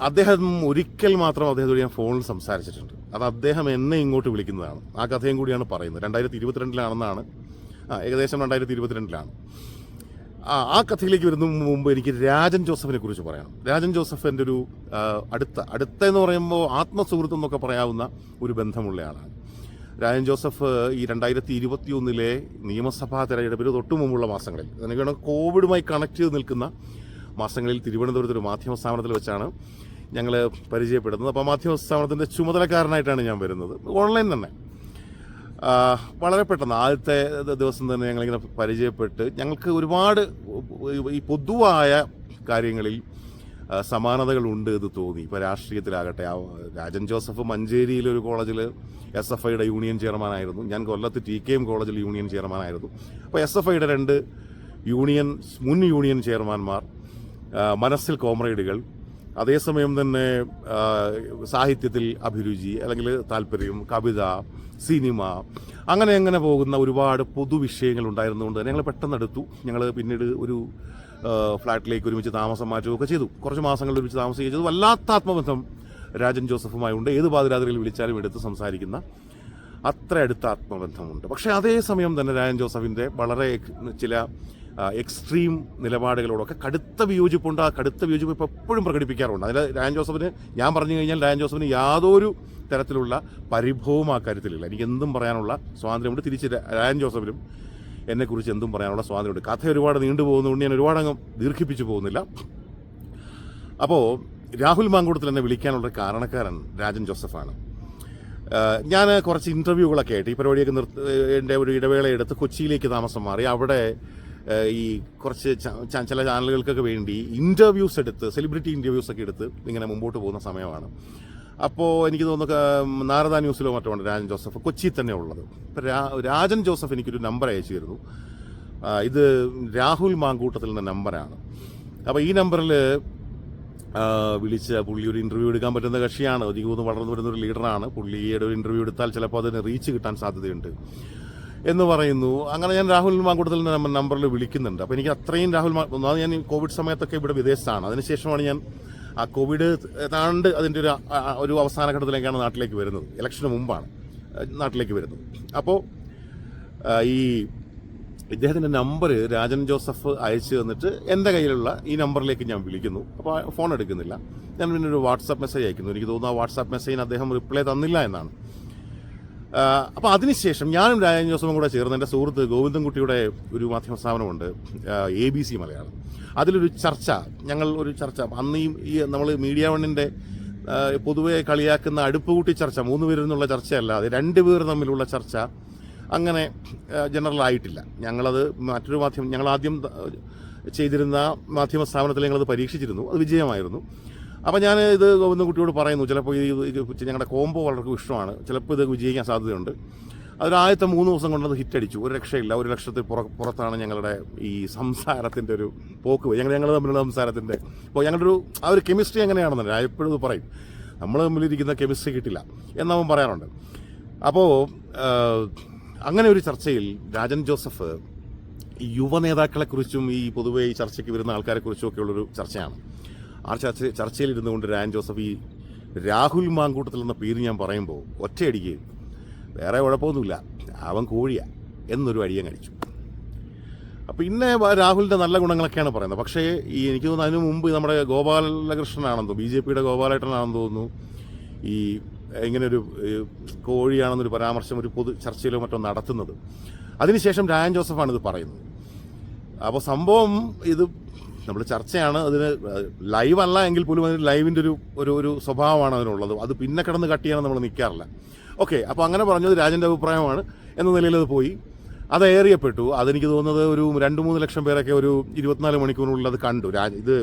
അദ്ദേഹം ഒരിക്കൽ മാത്രം അദ്ദേഹത്തോട് ഞാൻ ഫോണിൽ സംസാരിച്ചിട്ടുണ്ട്. അത് അദ്ദേഹം എന്നെ ഇങ്ങോട്ട് വിളിക്കുന്നതാണ്. ആ കഥയും കൂടിയാണ് പറയുന്നത്. രണ്ടായിരത്തി ഇരുപത്തിരണ്ടിലാണെന്നാണ് ഏകദേശം രണ്ടായിരത്തി ഇരുപത്തിരണ്ടിലാണ് ആ ആ കഥയിലേക്ക് വരുന്ന മുമ്പ് എനിക്ക് രാജൻ ജോസഫിനെ കുറിച്ച് പറയണം രാജൻ ജോസഫ് എന്റെ ഒരു അടുത്ത അടുത്ത എന്ന് പറയുമ്പോൾ ആത്മസുഹൃത്ത് എന്നൊക്കെ പറയാവുന്ന ഒരു ബന്ധമുള്ള ആളാണ്. രാജൻ ജോസഫ് ഈ രണ്ടായിരത്തി ഇരുപത്തി ഒന്നിലെ നിയമസഭാ തെരഞ്ഞെടുപ്പിന് തൊട്ടു മുമ്പുള്ള മാസങ്ങളിൽ അതിനൊക്കെയാണ് കോവിഡുമായി കണക്ട് ചെയ്ത് നിൽക്കുന്ന മാസങ്ങളിൽ തിരുവനന്തപുരത്ത് ഒരു മാധ്യമ സ്ഥാപനത്തിൽ വെച്ചാണ് ഞങ്ങൾ പരിചയപ്പെടുന്നത്. അപ്പോൾ മാധ്യമ സ്ഥാപനത്തിന്റെ ചുമതലക്കാരനായിട്ടാണ് ഞാൻ വരുന്നത്. ഓൺലൈൻ തന്നെ. വളരെ പെട്ടെന്ന് ആദ്യത്തെ ദിവസം തന്നെ ഞങ്ങളിങ്ങനെ പരിചയപ്പെട്ട് ഞങ്ങൾക്ക് ഒരുപാട് ഈ പൊതുവായ കാര്യങ്ങളിൽ സമാനതകളുണ്ട് എന്ന് തോന്നി. ഇപ്പോൾ രാഷ്ട്രീയത്തിലാകട്ടെ രാജൻ ജോസഫ് മഞ്ചേരിയിലെ ഒരു കോളേജിൽ എസ് എഫ് ഐയുടെ യൂണിയൻ ചെയർമാനായിരുന്നു ഞാൻ കൊല്ലത്ത് ടി കെ എം കോളേജിൽ യൂണിയൻ ചെയർമാനായിരുന്നു അപ്പോൾ എസ് എഫ് ഐയുടെ രണ്ട് യൂണിയൻ മുൻ യൂണിയൻ ചെയർമാൻമാർ മനസ്സിൽ കോമ്രേഡുകൾ അതേസമയം തന്നെ സാഹിത്യത്തിൽ അഭിരുചി അല്ലെങ്കിൽ താല്പര്യം കവിത സിനിമ അങ്ങനെ അങ്ങനെ പോകുന്ന ഒരുപാട് പൊതുവിഷയങ്ങൾ ഉണ്ടായിരുന്നുകൊണ്ട് തന്നെ ഞങ്ങൾ പെട്ടെന്ന് എടുത്തു. ഞങ്ങൾ പിന്നീട് ഒരു ഫ്ളാറ്റിലേക്ക് ഒരുമിച്ച് താമസം മാറ്റുകയൊക്കെ ചെയ്തു. കുറച്ച് മാസങ്ങൾ ഒരുമിച്ച് താമസിക്കുകയും ചെയ്തു. വല്ലാത്ത ആത്മബന്ധം രാജൻ ജോസഫുമായി ഉണ്ട് ഏത് പാതിരാത്രിയിൽ വിളിച്ചാലും എടുത്ത് സംസാരിക്കുന്ന അത്ര അടുത്ത ആത്മബന്ധമുണ്ട്. പക്ഷേ അതേസമയം തന്നെ രാജൻ ജോസഫിന്റെ വളരെ ചില എക്സ്ട്രീം നിലപാടുകളോടൊക്കെ കടുത്ത വിയോജിപ്പുണ്ട്. ആ കടുത്ത വിയോജിപ്പ് ഇപ്പോൾ എപ്പോഴും പ്രകടിപ്പിക്കാറുണ്ട്. അതിൽ രാജൻ ജോസഫിന് ഞാൻ പറഞ്ഞു കഴിഞ്ഞാൽ രാജൻ ജോസഫിന് യാതൊരു തരത്തിലുള്ള പരിഭവവും ആ കാര്യത്തിലില്ല. എനിക്ക് എന്തും പറയാനുള്ള സ്വാതന്ത്ര്യമുണ്ട്. തിരിച്ച് രാജൻ ജോസഫിനും എന്നെക്കുറിച്ച് എന്തും പറയാനുള്ള സ്വാതന്ത്ര്യമുണ്ട്. കഥ ഒരുപാട് നീണ്ടു പോകുന്നതുകൊണ്ട് ഞാൻ ഒരുപാട് അങ്ങ് ദീർഘിപ്പിച്ചു പോകുന്നില്ല. അപ്പോൾ രാഹുൽ മാങ്കൂട്ടത്തിൽ എന്നെ വിളിക്കാനുള്ള ഒരു കാരണക്കാരൻ രാജൻ ജോസഫാണ്. ഞാൻ കുറച്ച് ഇന്റർവ്യൂകളൊക്കെ ആയിട്ട് ഈ പരിപാടിയൊക്കെ നിർത്തി എന്റെ ഒരു ഇടവേള എടുത്ത് കൊച്ചിയിലേക്ക് താമസം മാറി. അവിടെ ഈ കുറച്ച് ചില ചാനലുകൾക്കൊക്കെ വേണ്ടി ഇന്റർവ്യൂസ് എടുത്ത് സെലിബ്രിറ്റി ഇന്റർവ്യൂസ് ഒക്കെ എടുത്ത് ഇങ്ങനെ മുമ്പോട്ട് പോകുന്ന സമയമാണ്. അപ്പോൾ എനിക്ക് തോന്നുന്നു നാരദ ന്യൂസിലോ മറ്റോ ഉണ്ട് രാജൻ ജോസഫ്. കൊച്ചിയിൽ തന്നെ ഉള്ളത്. അപ്പോൾ രാജൻ ജോസഫ് എനിക്കൊരു നമ്പർ അയച്ചു തരുന്നു ഇത് രാഹുൽ മാങ്കൂട്ടത്തിൽ നിന്ന നമ്പറാണ് അപ്പോൾ ഈ നമ്പറിൽ വിളിച്ച് പുള്ളി ഒരു ഇന്റർവ്യൂ എടുക്കാൻ പറ്റുന്ന കക്ഷിയാണ്. എനിക്ക് തോന്നുന്നു വളർന്നു വരുന്ന ഒരു ലീഡറാണ് പുള്ളിയുടെ ഒരു ഇന്റർവ്യൂ എടുത്താൽ ചിലപ്പോൾ അതിന് റീച്ച് കിട്ടാൻ സാധ്യതയുണ്ട്. എന്ന് പറയുന്നു. അങ്ങനെ ഞാൻ രാഹുൽ മാങ്കൂട്ടത്തിന്റെ നമ്പറിൽ വിളിക്കുന്നുണ്ട്. അപ്പോൾ എനിക്ക് അത്രയും രാഹുൽ മാ ഞാൻ കോവിഡ് സമയത്തൊക്കെ ഇവിടെ വിദേശത്താണ്. അതിനുശേഷമാണ് ഞാൻ ആ കോവിഡ് ഏതാണ്ട് അതിന്റെ ഒരു ഒരു അവസാന ഘട്ടത്തിലേക്കാണ് നാട്ടിലേക്ക് വരുന്നത്. ഇലക്ഷന് മുമ്പാണ് നാട്ടിലേക്ക് വരുന്നത്. അപ്പോൾ ഈ ഇദ്ദേഹത്തിന്റെ നമ്പർ രാജൻ ജോസഫ് അയച്ചു തന്നിട്ട് എന്റെ കയ്യിലുള്ള ഈ നമ്പറിലേക്ക് ഞാൻ വിളിക്കുന്നു. അപ്പോൾ ഫോൺ എടുക്കുന്നില്ല. ഞാൻ പിന്നെ ഒരു വാട്സാപ്പ് മെസ്സേജ് അയക്കുന്നു. എനിക്ക് തോന്നുന്നു ആ വാട്സാപ്പ് മെസ്സേജിന് അദ്ദേഹം റിപ്ലൈ തന്നില്ല എന്നാണ്. അപ്പോൾ അതിനുശേഷം ഞാനും രാജൻ ജോസഫും കൂടെ ചേർന്ന് എന്റെ സുഹൃത്ത് ഗോവിന്ദൻകുട്ടിയുടെ ഒരു മാധ്യമ സ്ഥാപനമുണ്ട് എ ബി സി മലയാളം. അതിലൊരു ചർച്ച ഞങ്ങൾ ഒരു ചർച്ച. അന്ന് ഈ നമ്മൾ മീഡിയ വണ്ണിന്റെ പൊതുവെ കളിയാക്കുന്ന അടുപ്പ് കൂട്ടി ചർച്ച മൂന്ന് പേരിൽ നിന്നുള്ള ചർച്ചയല്ലാതെ രണ്ട് പേർ തമ്മിലുള്ള ചർച്ച അങ്ങനെ ജനറൽ ആയിട്ടില്ല. ഞങ്ങളത് മറ്റൊരു മാധ്യമം ഞങ്ങൾ ആദ്യം ചെയ്തിരുന്ന മാധ്യമ സ്ഥാപനത്തിൽ ഞങ്ങളത് പരീക്ഷിച്ചിരുന്നു അത് വിജയമായിരുന്നു. അപ്പോൾ ഞാൻ ഇത് ഗോവിന്ദൻകുട്ടിയോട് പറയുന്നു ചിലപ്പോൾ ഇത് ഞങ്ങളുടെ കോംബോ വളർക്കും ഇഷ്ടമാണ്. ചിലപ്പോൾ ഇത് വിജയിക്കാൻ സാധ്യതയുണ്ട്. അതിൽ മൂന്ന് ദിവസം കൊണ്ടത് ഹിറ്റടിച്ചു. ഒരു രക്ഷയില്ല. ഒരു ലക്ഷത്തിൽ പുറ പുറത്താണ് ഞങ്ങളുടെ ഈ സംസാരത്തിന്റെ ഒരു പോക്ക് ഞങ്ങൾ ഞങ്ങൾ തമ്മിലുള്ള സംസാരത്തിന്റെ അപ്പോൾ ഞങ്ങളുടെ ഒരു ആ ഒരു കെമിസ്ട്രി എങ്ങനെയാണെന്നല്ല എപ്പോഴും ഇത് പറയും. നമ്മൾ തമ്മിലിരിക്കുന്ന കെമിസ്ട്രി കിട്ടില്ല എന്നവൻ പറയാറുണ്ട്. അപ്പോൾ അങ്ങനെ ഒരു ചർച്ചയിൽ രാജൻ ജോസഫ് യുവ നേതാക്കളെക്കുറിച്ചും ഈ പൊതുവേ ഈ ചർച്ചയ്ക്ക് വരുന്ന ആൾക്കാരെക്കുറിച്ചും ഒക്കെയുള്ളൊരു ചർച്ചയാണ്. ആ ചർച്ച ചർച്ചയിൽ ഇരുന്നുകൊണ്ട് രാൻ ജോസഫ് ഈ രാഹുൽ മാങ്കൂട്ടത്തിൽ എന്ന പേര് ഞാൻ പറയുമ്പോൾ ഒറ്റയടിക്ക് വേറെ കുഴപ്പമൊന്നുമില്ല. അവൻ കോഴിയാ എന്നൊരു അടിയൻ കഴിച്ചു പിന്നെ രാഹുലിന്റെ നല്ല ഗുണങ്ങളൊക്കെയാണ് പറയുന്നത്. പക്ഷേ ഈ എനിക്ക് തോന്നുന്നു അതിനു മുമ്പ് നമ്മുടെ ഗോപാലകൃഷ്ണനാണെന്ന് ബി ജെ പിയുടെ ഗോപാലേട്ടനാണെന്ന് തോന്നുന്നു. ഈ ഇങ്ങനെ ഒരു കോഴിയാണെന്നൊരു പരാമർശം ഒരു പൊതു ചർച്ചയിലോ മറ്റോ നടത്തുന്നത്. അതിനുശേഷം രായൻ ജോസഫാണ് ഇത് പറയുന്നത്. അപ്പോൾ സംഭവം ഇത് നമ്മൾ ചർച്ചയാണ്. അതിന് ലൈവ് അല്ല എങ്കിൽ പോലും അതിന് ലൈവിന്റെ ഒരു ഒരു ഒരു സ്വഭാവമാണ് അതിനുള്ളത്. അത് പിന്നെ കിടന്ന് കട്ട് നമ്മൾ നിൽക്കാറില്ല ഓക്കെ അപ്പോൾ അങ്ങനെ പറഞ്ഞത് രാജന്റെ അഭിപ്രായമാണ്. എന്ന നിലയിൽ അത് പോയി. അത് ഏറിയപ്പെട്ടു. അതെനിക്ക് തോന്നുന്നത് ഒരു രണ്ട് മൂന്ന് ലക്ഷം പേരൊക്കെ ഒരു ഇരുപത്തിനാല് മണിക്കൂറിനുള്ളിൽ അത് കണ്ടു. ഇത്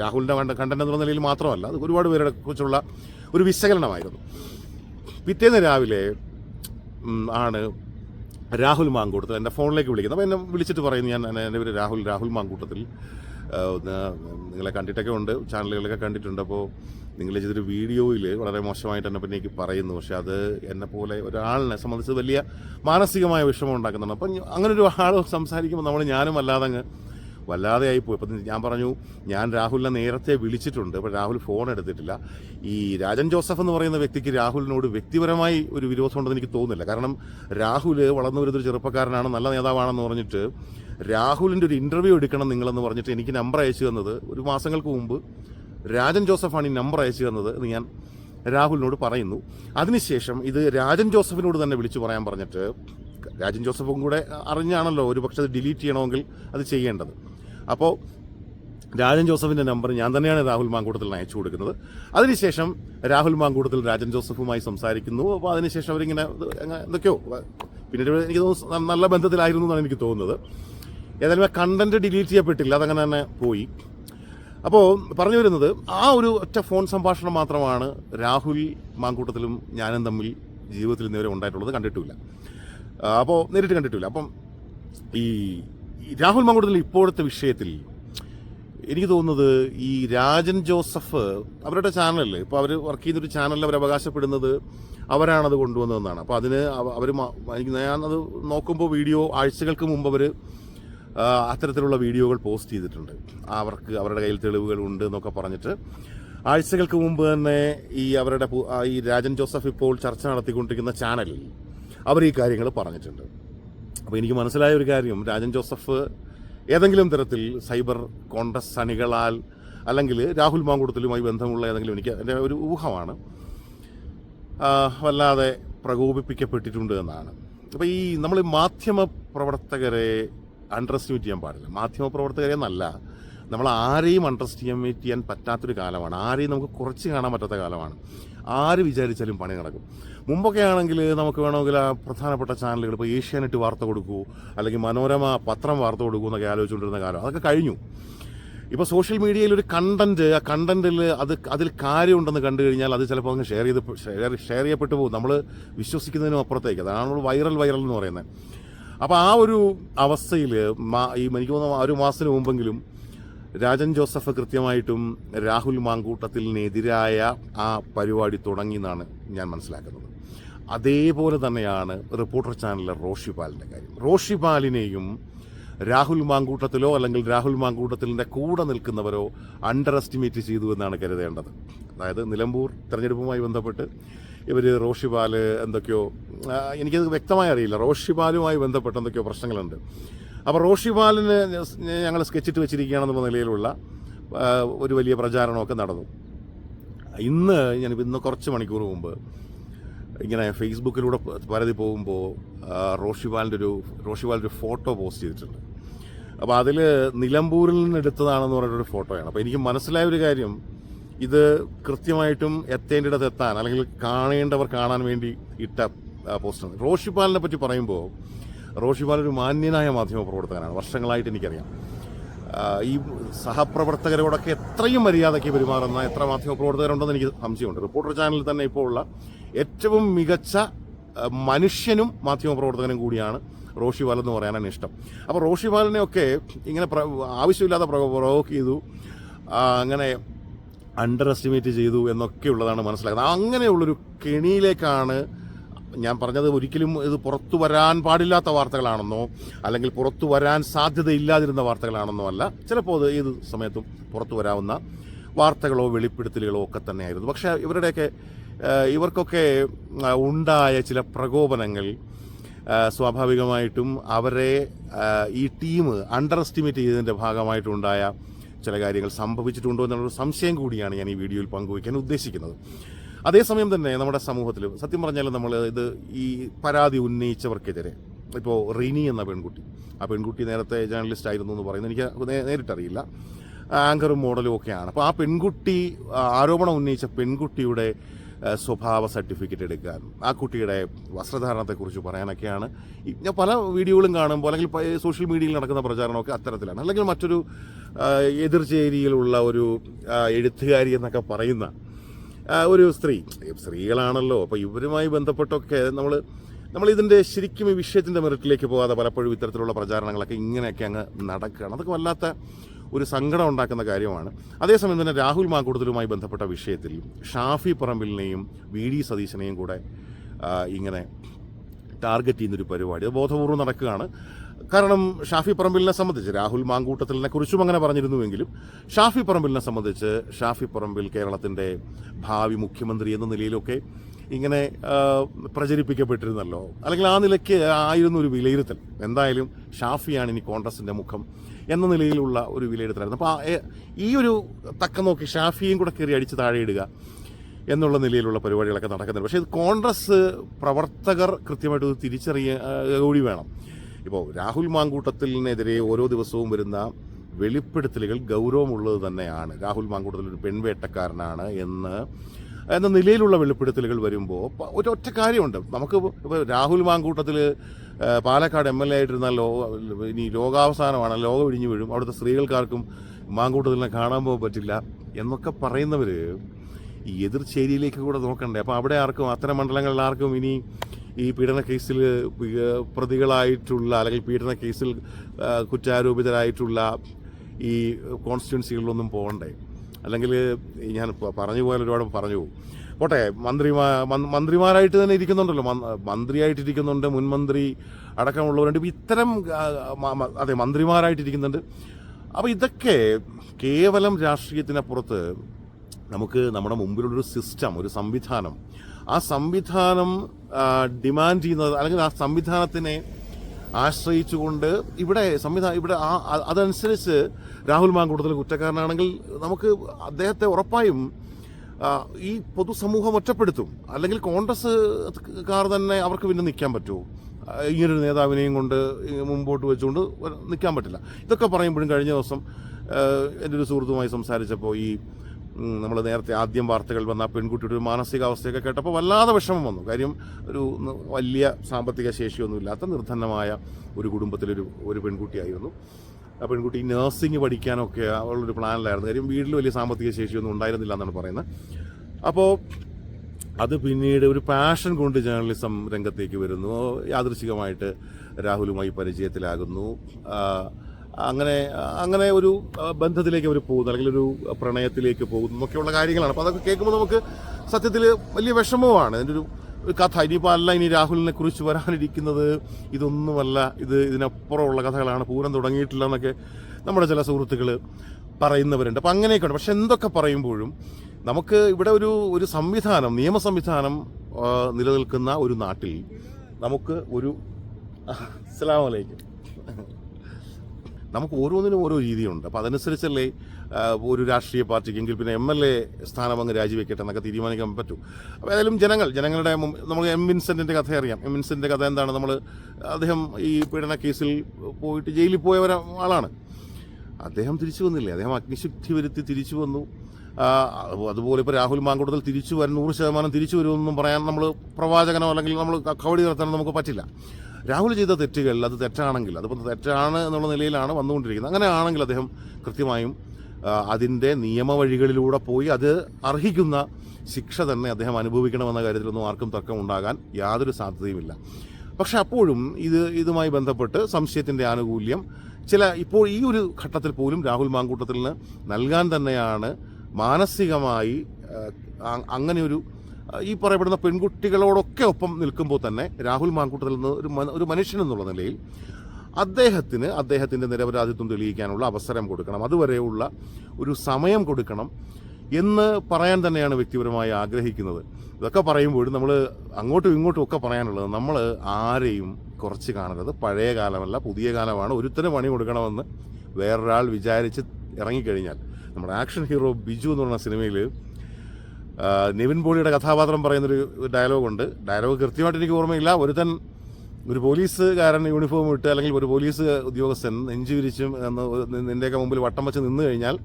രാഹുലിന്റെ കണ്ട കണ്ടന്റ് എന്നുള്ള നിലയിൽ മാത്രമല്ല അത് ഒരുപാട് പേരെ കുറിച്ചുള്ള ഒരു വിശകലനമായിരുന്നു. പിറ്റേന്ന് രാവിലെ ആണ് രാഹുൽ മാങ്കൂട്ടത്തിൽ എന്റെ ഫോണിലേക്ക് വിളിക്കുന്നത്. അപ്പോൾ എന്നെ വിളിച്ചിട്ട് പറയുന്നു ഞാൻ എന്റെ പേര് രാഹുൽ രാഹുൽ മാങ്കൂട്ടത്തിൽ. നിങ്ങളെ കണ്ടിട്ടൊക്കെ ഉണ്ട് ചാനലുകളൊക്കെ കണ്ടിട്ടുണ്ട്. അപ്പോൾ നിങ്ങൾ ചെയ്തൊരു വീഡിയോയിൽ വളരെ മോശമായിട്ട് എന്നെ പിന്നെ എനിക്ക് പറയുന്നു. പക്ഷേ അത് എന്നെ പോലെ ഒരാളിനെ സംബന്ധിച്ച് വലിയ മാനസികമായ വിഷമം ഉണ്ടാക്കുന്നുണ്ട്. അപ്പം അങ്ങനെ ഒരു ആൾ സംസാരിക്കുമ്പോൾ നമ്മൾ ഞാനും വല്ലാതെ അങ്ങ് വല്ലാതെ ആയിപ്പോയി അപ്പം ഞാൻ പറഞ്ഞു ഞാൻ രാഹുലിനെ നേരത്തെ വിളിച്ചിട്ടുണ്ട് അപ്പോൾ രാഹുൽ ഫോൺ എടുത്തിട്ടില്ല. ഈ രാജൻ ജോസഫ് എന്ന് പറയുന്ന വ്യക്തിക്ക് രാഹുലിനോട് വ്യക്തിപരമായി ഒരു വിരോധമുണ്ടെന്ന് എനിക്ക് തോന്നുന്നില്ല. കാരണം രാഹുൽ വളർന്നു വരുന്നൊരു ചെറുപ്പക്കാരനാണ് നല്ല നേതാവാണെന്ന് പറഞ്ഞിട്ട് രാഹുലിന്റെ ഒരു ഇന്റർവ്യൂ എടുക്കണം നിങ്ങളെന്ന് പറഞ്ഞിട്ട് എനിക്ക് നമ്പർ അയച്ചു തന്നത് ഒരു മാസങ്ങൾക്ക് മുമ്പ് രാജൻ ജോസഫാണ് ഈ നമ്പർ അയച്ചു തന്നത് എന്ന് ഞാൻ രാഹുലിനോട് പറയുന്നു. അതിനുശേഷം ഇത് രാജൻ ജോസഫിനോട് തന്നെ വിളിച്ചു പറയാൻ പറഞ്ഞിട്ട് രാജൻ ജോസഫും കൂടെ അറിഞ്ഞാണല്ലോ ഒരു പക്ഷേ അത് ഡിലീറ്റ് ചെയ്യണമെങ്കിൽ അത് ചെയ്യേണ്ടത്. അപ്പോൾ രാജൻ ജോസഫിന്റെ നമ്പർ ഞാൻ തന്നെയാണ് രാഹുൽ മാങ്കൂട്ടത്തിൽ അയച്ചു കൊടുക്കുന്നത്. അതിനുശേഷം രാഹുൽ മാങ്കൂട്ടത്തിൽ രാജൻ ജോസഫുമായി സംസാരിക്കുന്നു. അപ്പോൾ അതിനുശേഷം അവരിങ്ങനെ എന്തൊക്കെയോ പിന്നീട് എനിക്ക് തോന്നുന്നു നല്ല ബന്ധത്തിലായിരുന്നു എന്നാണ് എനിക്ക് തോന്നുന്നത്. ഏതായാലും കണ്ടന്റ് ഡിലീറ്റ് ചെയ്യപ്പെട്ടില്ല അതങ്ങനെ തന്നെ പോയി. അപ്പോൾ പറഞ്ഞു വരുന്നത് ആ ഒരു ഒറ്റ ഫോൺ സംഭാഷണം മാത്രമാണ് രാഹുൽ മാങ്കൂട്ടത്തിലും ഞാനും തമ്മിൽ ജീവിതത്തിൽ ഇന്നുവരെ ഉണ്ടായിട്ടുള്ളത് കണ്ടിട്ടില്ല. അപ്പോൾ നേരിട്ട് കണ്ടിട്ടില്ല. അപ്പം ഈ രാഹുൽ മാങ്കൂട്ടത്തിൽ ഇപ്പോഴത്തെ വിഷയത്തിൽ എനിക്ക് തോന്നുന്നത് ഈ രാജൻ ജോസഫ് അവരുടെ ചാനലിൽ ഇപ്പോൾ അവർ വർക്ക് ചെയ്യുന്നൊരു ചാനലിൽ അവർ അവകാശപ്പെടുന്നത് അവരാണത് കൊണ്ടുവന്നതെന്നാണ്. അപ്പോൾ അതിന് അവർ എനിക്ക് ഞാനത് നോക്കുമ്പോൾ വീഡിയോ ആഴ്ചകൾക്ക് മുമ്പ് അവർ അത്തരത്തിലുള്ള വീഡിയോകൾ പോസ്റ്റ് ചെയ്തിട്ടുണ്ട്. അവർക്ക് അവരുടെ കയ്യിൽ തെളിവുകൾ ഉണ്ട് എന്നൊക്കെ പറഞ്ഞിട്ട് ആഴ്ചകൾക്ക് മുമ്പ് തന്നെ ഈ അവരുടെ ഈ രാജൻ ജോസഫ് ഇപ്പോൾ ചർച്ച നടത്തിക്കൊണ്ടിരിക്കുന്ന ചാനലിൽ അവർ ഈ കാര്യങ്ങൾ പറഞ്ഞിട്ടുണ്ട്. അപ്പോൾ എനിക്ക് മനസ്സിലായ ഒരു കാര്യം രാജൻ ജോസഫ് ഏതെങ്കിലും തരത്തിൽ സൈബർ കോൺഗ്രസ് അണികളാൽ അല്ലെങ്കിൽ രാഹുൽ മാങ്കുടത്തിലുമായി ബന്ധമുള്ള ഏതെങ്കിലും എനിക്ക് എന്റെ ഒരു ഊഹമാണ്. വല്ലാതെ പ്രകോപിപ്പിക്കപ്പെട്ടിട്ടുണ്ട് എന്നാണ്. അപ്പോൾ ഈ നമ്മൾ മാധ്യമ പ്രവർത്തകരെ അണ്ടർ എസ്റ്റിമേറ്റ് ചെയ്യാൻ പാടില്ല. മാധ്യമ പ്രവർത്തകരെ എന്നല്ല നമ്മൾ ആരെയും അണ്ടർസ്റ്റിമേറ്റ് ചെയ്യാൻ പറ്റാത്തൊരു കാലമാണ്. ആരെയും നമുക്ക് കുറച്ച് കാണാൻ പറ്റാത്ത കാലമാണ്. ആര് വിചാരിച്ചാലും പണി നടക്കും. മുമ്പൊക്കെ ആണെങ്കിൽ നമുക്ക് വേണമെങ്കിൽ ആ പ്രധാനപ്പെട്ട ചാനലുകൾ ഇപ്പോൾ ഏഷ്യാനെറ്റ് വാർത്ത കൊടുക്കൂ അല്ലെങ്കിൽ മനോരമ പത്രം വാർത്ത കൊടുക്കൂ എന്നൊക്കെ ആലോചിച്ചുകൊണ്ടിരുന്ന കാലം. അതൊക്കെ കഴിഞ്ഞു. ഇപ്പോൾ സോഷ്യൽ മീഡിയയിൽ ഒരു കണ്ടന്റ് ആ കണ്ടന്റിൽ അത് അതിൽ കാര്യമുണ്ടെന്ന് കണ്ടു കഴിഞ്ഞാൽ അത് ചിലപ്പോൾ അങ്ങ് ഷെയർ ചെയ്ത് ഷെയർ ഷെയർ ചെയ്യപ്പെട്ടു പോകും. നമ്മൾ വിശ്വസിക്കുന്നതിനും അപ്പുറത്തേക്ക്. അതാണ് നമ്മൾ വൈറൽ വൈറൽ എന്ന് പറയുന്നത്. അപ്പോൾ ആ ഒരു അവസ്ഥയിൽ ഈ എനിക്ക് തോന്നുന്നു ഒരു മാസത്തിന് മുമ്പെങ്കിലും രാജൻ ജോസഫ് കൃത്യമായിട്ടും രാഹുൽ മാങ്കൂട്ടത്തിനെതിരായ ആ പരിപാടി തുടങ്ങി എന്നാണ് ഞാൻ മനസ്സിലാക്കുന്നത്. അതേപോലെ തന്നെയാണ് റിപ്പോർട്ടർ ചാനലിലെ റോഷിപാലിന്റെ കാര്യം. റോഷിപാലിനെയും രാഹുൽ മാങ്കൂട്ടത്തിലോ അല്ലെങ്കിൽ രാഹുൽ മാങ്കൂട്ടത്തിലിന്റെ കൂടെ നിൽക്കുന്നവരോ അണ്ടർ എസ്റ്റിമേറ്റ് ചെയ്തു എന്നാണ് കരുതേണ്ടത്. അതായത് നിലമ്പൂർ തെരഞ്ഞെടുപ്പുമായി ബന്ധപ്പെട്ട് ഇവർ റോഷിപാൽ എന്തൊക്കെയോ എനിക്കത് വ്യക്തമായി അറിയില്ല. റോഷിപാലുമായി ബന്ധപ്പെട്ട് എന്തൊക്കെയോ പ്രശ്നങ്ങളുണ്ട്. അപ്പോൾ റോഷിപാലിന് ഞങ്ങൾ സ്കെച്ചിട്ട് വെച്ചിരിക്കുകയാണെന്നുള്ള നിലയിലുള്ള ഒരു വലിയ പ്രചാരണമൊക്കെ നടന്നു. ഇന്ന് ഞാൻ ഇന്ന് കുറച്ച് മണിക്കൂർ മുമ്പ് ഇങ്ങനെ ഫേസ്ബുക്കിലൂടെ പരതി പോകുമ്പോൾ റോഷിപാലിന്റെ ഒരു റോഷിപാലിന്റെ ഒരു ഫോട്ടോ പോസ്റ്റ് ചെയ്തിട്ടുണ്ട്. അപ്പോൾ അതിൽ നിലമ്പൂരിൽ നിന്ന് എടുത്തതാണെന്ന് പറഞ്ഞിട്ടൊരു ഫോട്ടോയാണ്. അപ്പോൾ എനിക്ക് മനസ്സിലായ ഒരു കാര്യം ഇത് കൃത്യമായിട്ടും എത്തേണ്ടിടത്ത് എത്താൻ അല്ലെങ്കിൽ കാണേണ്ടവർ കാണാൻ വേണ്ടി ഇട്ട പോസ്റ്റാണ് റോഷിപാലിനെ പറ്റി പറയുമ്പോൾ റോഷിപാൽ ഒരു മാന്യനായ മാധ്യമ പ്രവർത്തകനാണ് വർഷങ്ങളായിട്ട് എനിക്കറിയാം. ഈ സഹപ്രവർത്തകരോടൊക്കെ എത്രയും മര്യാദയ്ക്ക് പെരുമാറുന്ന എത്ര മാധ്യമ പ്രവർത്തകരുണ്ടെന്ന് എനിക്ക് സംശയമുണ്ട്. റിപ്പോർട്ടർ ചാനലിൽ തന്നെ ഇപ്പോൾ ഉള്ള ഏറ്റവും മികച്ച മനുഷ്യനും മാധ്യമ പ്രവർത്തകനും കൂടിയാണ് റോഷിപാൽ എന്ന് പറയാനാണ് ഇഷ്ടം. അപ്പോൾ റോഷിപാലിനെയൊക്കെ ഇങ്ങനെ പ്ര- ആവശ്യമില്ലാതെ പ്രൊവോക്ക് ചെയ്തു. അങ്ങനെ അണ്ടർ എസ്റ്റിമേറ്റ് ചെയ്തു എന്നൊക്കെയുള്ളതാണ് മനസ്സിലാക്കുന്നത്. അങ്ങനെയുള്ളൊരു കെണിയിലേക്കാണ് ഞാൻ പറഞ്ഞത് ഒരിക്കലും ഇത് പുറത്തു വരാൻ പാടില്ലാത്ത വാർത്തകളാണെന്നോ അല്ലെങ്കിൽ പുറത്തു വരാൻ സാധ്യതയില്ലാതിരുന്ന വാർത്തകളാണെന്നോ അല്ല. ചിലപ്പോൾ അത് ഏത് സമയത്തും പുറത്തു വരാവുന്ന വാർത്തകളോ വെളിപ്പെടുത്തലുകളോ ഒക്കെ തന്നെയായിരുന്നു. പക്ഷേ ഇവരുടെയൊക്കെ ഇവർക്കൊക്കെ ഉണ്ടായ ചില പ്രകോപനങ്ങൾ സ്വാഭാവികമായിട്ടും അവരെ ഈ ടീം അണ്ടർ എസ്റ്റിമേറ്റ് ചെയ്തതിന്റെ ഭാഗമായിട്ടുണ്ടായ ചില കാര്യങ്ങൾ സംഭവിച്ചിട്ടുണ്ടോ എന്നുള്ളൊരു സംശയം കൂടിയാണ് ഞാൻ ഈ വീഡിയോയിൽ പങ്കുവയ്ക്കാൻ ഉദ്ദേശിക്കുന്നത്. അതേസമയം തന്നെ നമ്മുടെ സമൂഹത്തിൽ സത്യം പറഞ്ഞാൽ നമ്മൾ ഇത് ഈ പരാതി ഉന്നയിച്ചവർക്കെതിരെ ഇപ്പോൾ റിനി എന്ന പെൺകുട്ടി ആ പെൺകുട്ടി നേരത്തെ ജേർണലിസ്റ്റ് ആയിരുന്നു എന്ന് പറയുന്നത് എനിക്ക് നേരിട്ടറിയില്ല. ആങ്കറും മോഡലും ഒക്കെയാണ്. അപ്പോൾ ആ പെൺകുട്ടി ആരോപണം ഉന്നയിച്ച പെൺകുട്ടിയുടെ സ്വഭാവ സർട്ടിഫിക്കറ്റ് എടുക്കാൻ ആ കുട്ടിയുടെ വസ്ത്രധാരണത്തെക്കുറിച്ച് പറയാനൊക്കെയാണ്. ഞാൻ പല വീഡിയോകളും കാണുമ്പോൾ അല്ലെങ്കിൽ സോഷ്യൽ മീഡിയയിൽ നടക്കുന്ന പ്രചാരണമൊക്കെ അത്തരത്തിലാണ്. അല്ലെങ്കിൽ മറ്റൊരു എതിർചേരിയിലുള്ള ഒരു എഴുത്തുകാരി എന്നൊക്കെ പറയുന്ന ഒരു സ്ത്രീ. സ്ത്രീകളാണല്ലോ. അപ്പോൾ ഇവരുമായി ബന്ധപ്പെട്ടൊക്കെ നമ്മൾ ഇതിന്റെ ശരിക്കും ഈ വിഷയത്തിന്റെ മെറിറ്റിലേക്ക് പോകാതെ പലപ്പോഴും ഇത്തരത്തിലുള്ള പ്രചാരണങ്ങളൊക്കെ ഇങ്ങനെയൊക്കെ അങ്ങ് നടക്കുകയാണ്. അതൊക്കെ വല്ലാത്ത ഒരു സങ്കടം ഉണ്ടാക്കുന്ന കാര്യമാണ്. അതേസമയം തന്നെ രാഹുൽ മാക്കൂട്ടത്തിലുമായി ബന്ധപ്പെട്ട വിഷയത്തിൽ ഷാഫി പറമ്പിലിനെയും വി ഡി സതീശനെയും കൂടെ ഇങ്ങനെ ടാർഗറ്റ് ചെയ്യുന്നൊരു പരിപാടി. അത് ബോധപൂർവം നടക്കുകയാണ്. കാരണം ഷാഫി പറമ്പിലിനെ സംബന്ധിച്ച് രാഹുൽ മാങ്കൂട്ടത്തിലിനെ കുറിച്ചും അങ്ങനെ പറഞ്ഞിരുന്നുവെങ്കിലും ഷാഫി പറമ്പിലിനെ സംബന്ധിച്ച് ഷാഫി പറമ്പിൽ കേരളത്തിന്റെ ഭാവി മുഖ്യമന്ത്രി എന്ന നിലയിലൊക്കെ ഇങ്ങനെ പ്രചരിപ്പിക്കപ്പെട്ടിരുന്നല്ലോ. അല്ലെങ്കിൽ ആ നിലയ്ക്ക് ആയിരുന്നു ഒരു വിലയിരുത്തൽ. എന്തായാലും ഷാഫിയാണ് ഇനി കോൺഗ്രസിന്റെ മുഖം എന്ന നിലയിലുള്ള ഒരു വിലയിരുത്തലായിരുന്നു. അപ്പോൾ ഈ ഒരു തക്ക നോക്കി ഷാഫിയും കൂടെ കയറി അടിച്ച് താഴെയിടുക എന്നുള്ള നിലയിലുള്ള പരിപാടികളൊക്കെ നടക്കുന്നുണ്ട്. പക്ഷേ ഇത് കോൺഗ്രസ് പ്രവർത്തകർ കൃത്യമായിട്ട് ഇത് തിരിച്ചറിയ കൂടി വേണം. ഇപ്പോൾ രാഹുൽ മാങ്കൂട്ടത്തിനെതിരെ ഓരോ ദിവസവും വരുന്ന വെളിപ്പെടുത്തലുകൾ ഗൗരവമുള്ളത് തന്നെയാണ്. രാഹുൽ മാങ്കൂട്ടത്തിൽ ഒരു പെൺവേട്ടക്കാരനാണ് എന്ന് എന്ന നിലയിലുള്ള വെളിപ്പെടുത്തലുകൾ വരുമ്പോൾ ഒറ്റ കാര്യമുണ്ട്. നമുക്ക് Rahul Mamkootathil Palakkad M L A ആയിട്ടിരുന്ന ലോ ഇനി ലോകാവസാനമാണ്. ലോകം ഇടിഞ്ഞു വീഴും. അവിടുത്തെ സ്ത്രീകൾക്കാർക്കും മാങ്കൂട്ടത്തിനെ കാണാൻ പോകാൻ പറ്റില്ല എന്നൊക്കെ പറയുന്നവർ ഈ എതിർചേരിയിലേക്ക് കൂടെ നോക്കണ്ടേ. അപ്പോൾ അവിടെ ആർക്കും അത്തരം മണ്ഡലങ്ങളിൽ ആർക്കും ഇനി ഈ പീഡന കേസിൽ പ്രതികളായിട്ടുള്ള അല്ലെങ്കിൽ പീഡന കേസിൽ കുറ്റാരോപിതരായിട്ടുള്ള ഈ കോൺസ്റ്റിറ്റ്യൻസികളിലൊന്നും പോകണ്ടേ. അല്ലെങ്കിൽ ഞാൻ പറഞ്ഞു പോയാൽ ഒരുപാട് പറഞ്ഞു പോകും. പോട്ടെ മന്ത്രിമാ മന്ത്രിമാരായിട്ട് തന്നെ ഇരിക്കുന്നുണ്ടല്ലോ. മന്ത്രി- മന്ത്രിയായിട്ടിരിക്കുന്നുണ്ട് മുൻമന്ത്രി അടക്കമുള്ളവരുണ്ട്. ഇപ്പം ഇത്തരം അതെ മന്ത്രിമാരായിട്ടിരിക്കുന്നുണ്ട്. അപ്പോൾ ഇതൊക്കെ കേവലം രാഷ്ട്രീയത്തിനപ്പുറത്ത് നമുക്ക് നമ്മുടെ മുമ്പിലുള്ളൊരു സിസ്റ്റം ഒരു സംവിധാനം. ആ സംവിധാനം ഡിമാൻഡ് ചെയ്യുന്നത് അല്ലെങ്കിൽ ആ സംവിധാനത്തിനെ ആശ്രയിച്ചുകൊണ്ട് ഇവിടെ സംവിധാനം ഇവിടെ ആ അതനുസരിച്ച് രാഹുൽ മാങ്കൂട്ടത്തിൽ കുറ്റക്കാരനാണെങ്കിൽ നമുക്ക് അദ്ദേഹത്തെ ഉറപ്പായും ഈ പൊതുസമൂഹം ഒറ്റപ്പെടുത്തും. അല്ലെങ്കിൽ കോൺഗ്രസ് കാർ തന്നെ അവർക്ക് പിന്നെ നിൽക്കാൻ പറ്റുമോ? ഇങ്ങനൊരു നേതാവിനെയും കൊണ്ട് മുമ്പോട്ട് വെച്ചുകൊണ്ട് നിൽക്കാൻ പറ്റില്ല. ഇതൊക്കെ പറയുമ്പോഴും കഴിഞ്ഞ ദിവസം എന്റെ ഒരു സുഹൃത്തുമായി സംസാരിച്ചപ്പോൾ ഈ നമ്മൾ നേരത്തെ ആദ്യം വാർത്തകൾ വന്ന പെൺകുട്ടിയുടെ ഒരു മാനസികാവസ്ഥയൊക്കെ കേട്ടപ്പോൾ വല്ലാതെ വിഷമം വന്നു. കാര്യം ഒരു വലിയ സാമ്പത്തിക ശേഷിയൊന്നുമില്ലാത്ത നിർധനമായ ഒരു കുടുംബത്തിലൊരു ഒരു പെൺകുട്ടിയായിരുന്നു. ആ പെൺകുട്ടി നഴ്സിംഗ് പഠിക്കാനൊക്കെ അവളൊരു പ്ലാനിലായിരുന്നു കാര്യം വീട്ടിൽ വലിയ സാമ്പത്തിക ശേഷിയൊന്നും ഉണ്ടായിരുന്നില്ല എന്നാണ് പറയുന്നത്. അപ്പോൾ അത് പിന്നീട് ഒരു പാഷൻ കൊണ്ട് ജേർണലിസം രംഗത്തേക്ക് വരുന്നു. യാദൃശികമായിട്ട് രാഹുലുമായി പരിചയത്തിലാകുന്നു. അങ്ങനെ അങ്ങനെ ഒരു ബന്ധത്തിലേക്ക് അവർ പോകുന്നു. അല്ലെങ്കിൽ ഒരു പ്രണയത്തിലേക്ക് പോകുന്നു. എന്നൊക്കെയുള്ള കാര്യങ്ങളാണ്. അപ്പോൾ അതൊക്കെ കേൾക്കുമ്പോൾ നമുക്ക് സത്യത്തിൽ വലിയ വിഷമവുമാണ്. അതിന്റെ ഒരു കഥ ഇനിയിപ്പോൾ അല്ല ഇനി രാഹുലിനെ കുറിച്ച് വരാനിരിക്കുന്നത്. ഇതൊന്നുമല്ല. ഇത് ഇതിനപ്പുറമുള്ള കഥകളാണ്. പൂരം തുടങ്ങിയിട്ടില്ല എന്നൊക്കെ നമ്മുടെ ചില സുഹൃത്തുക്കൾ പറയുന്നവരുണ്ട്. അപ്പം അങ്ങനെയൊക്കെയുണ്ട്. പക്ഷെ എന്തൊക്കെ പറയുമ്പോഴും നമുക്ക് ഇവിടെ ഒരു ഒരു സംവിധാനം നിയമ സംവിധാനം നിലനിൽക്കുന്ന ഒരു നാട്ടിൽ നമുക്ക് ഒരു അസ്സലാമലൈക്കും നമുക്ക് ഓരോന്നിനും ഓരോ രീതിയുണ്ട്. അപ്പോൾ അതനുസരിച്ചല്ലേ ഒരു രാഷ്ട്രീയ പാർട്ടിക്ക് എങ്കിൽ പിന്നെ എം എൽ എ സ്ഥാനം അങ്ങ് രാജിവെക്കട്ടെ എന്നൊക്കെ തീരുമാനിക്കാൻ പറ്റും. അപ്പോൾ ഏതായാലും ജനങ്ങൾ ജനങ്ങളുടെ നമ്മൾ എം വിൻസെന്റിന്റെ കഥ അറിയാം. എം വിൻസെന്റിന്റെ കഥ എന്താണ്? നമ്മൾ അദ്ദേഹം ഈ പീഡന കേസിൽ പോയിട്ട് ജയിലിൽ പോയ ഒരാളാണ് അദ്ദേഹം തിരിച്ചു വന്നില്ലേ? അദ്ദേഹം അഗ്നിശുദ്ധി വരുത്തി തിരിച്ചു വന്നു. അതുപോലെ ഇപ്പോൾ രാഹുൽ മാങ്കൂട്ടത്തിൽ തിരിച്ചു വരും നൂറ് ശതമാനം തിരിച്ചു വരുമെന്നും പറയാൻ നമ്മൾ പ്രവാചകനോ അല്ലെങ്കിൽ നമ്മൾ കവടി നടത്താനോ നമുക്ക് പറ്റില്ല. രാഹുൽ ചെയ്ത തെറ്റുകൾ അത് തെറ്റാണെങ്കിൽ അതിപ്പോൾ തെറ്റാണ് എന്നുള്ള നിലയിലാണ് വന്നുകൊണ്ടിരിക്കുന്നത്. അങ്ങനെയാണെങ്കിൽ അദ്ദേഹം കൃത്യമായും അതിന്റെ നിയമവഴികളിലൂടെ പോയി അത് അർഹിക്കുന്ന ശിക്ഷ തന്നെ അദ്ദേഹം അനുഭവിക്കണമെന്ന കാര്യത്തിലൊന്നും ആർക്കും തർക്കം ഉണ്ടാകാൻ യാതൊരു സാധ്യതയുമില്ല. പക്ഷെ അപ്പോഴും ഇത് ഇതുമായി ബന്ധപ്പെട്ട് സംശയത്തിന്റെ ആനുകൂല്യം ചില ഇപ്പോൾ ഈ ഒരു ഘട്ടത്തിൽ പോലും രാഹുൽ മാങ്കൂട്ടത്തിന് നൽകാൻ തന്നെയാണ് മാനസികമായി അങ്ങനെ ഒരു ഈ പറയപ്പെടുന്ന പെൺകുട്ടികളോടൊക്കെ ഒപ്പം നിൽക്കുമ്പോൾ തന്നെ രാഹുൽ മാങ്കൂട്ടത്തിൽ നിന്ന് ഒരു ഒരു മനുഷ്യൻ എന്നുള്ള നിലയിൽ അദ്ദേഹത്തിന് അദ്ദേഹത്തിന്റെ നിരപരാധിത്വം തെളിയിക്കാനുള്ള അവസരം കൊടുക്കണം. അതുവരെയുള്ള ഒരു സമയം കൊടുക്കണം എന്ന് പറയാൻ തന്നെയാണ് വ്യക്തിപരമായി ആഗ്രഹിക്കുന്നത്. ഇതൊക്കെ പറയുമ്പോഴും നമ്മൾ അങ്ങോട്ടും ഇങ്ങോട്ടും ഒക്കെ പറയാനുള്ളത് നമ്മൾ ആരെയും കുറച്ച് കാണരുത്. പഴയ കാലമല്ല പുതിയ കാലമാണ്. ഒരുത്തരം പണി കൊടുക്കണമെന്ന് വേറൊരാൾ വിചാരിച്ച് ഇറങ്ങിക്കഴിഞ്ഞാൽ. നമ്മുടെ ആക്ഷൻ ഹീറോ ബിജു എന്ന് പറഞ്ഞ സിനിമയിൽ നിവിൻ പോളിയുടെ കഥാപാത്രം പറയുന്നൊരു ഡയലോഗുണ്ട്. ഡയലോഗ് കൃത്യമായിട്ട് എനിക്ക് ഓർമ്മയില്ല. ഒരുത്തൻ ഒരു പോലീസുകാരൻ യൂണിഫോം ഇട്ട് അല്ലെങ്കിൽ ഒരു പോലീസ് ഉദ്യോഗസ്ഥൻ നെഞ്ചു വിരിച്ചും എന്ന് നിന്റെയൊക്കെ മുമ്പിൽ വട്ടം വെച്ച് നിന്ന് കഴിഞ്ഞാൽ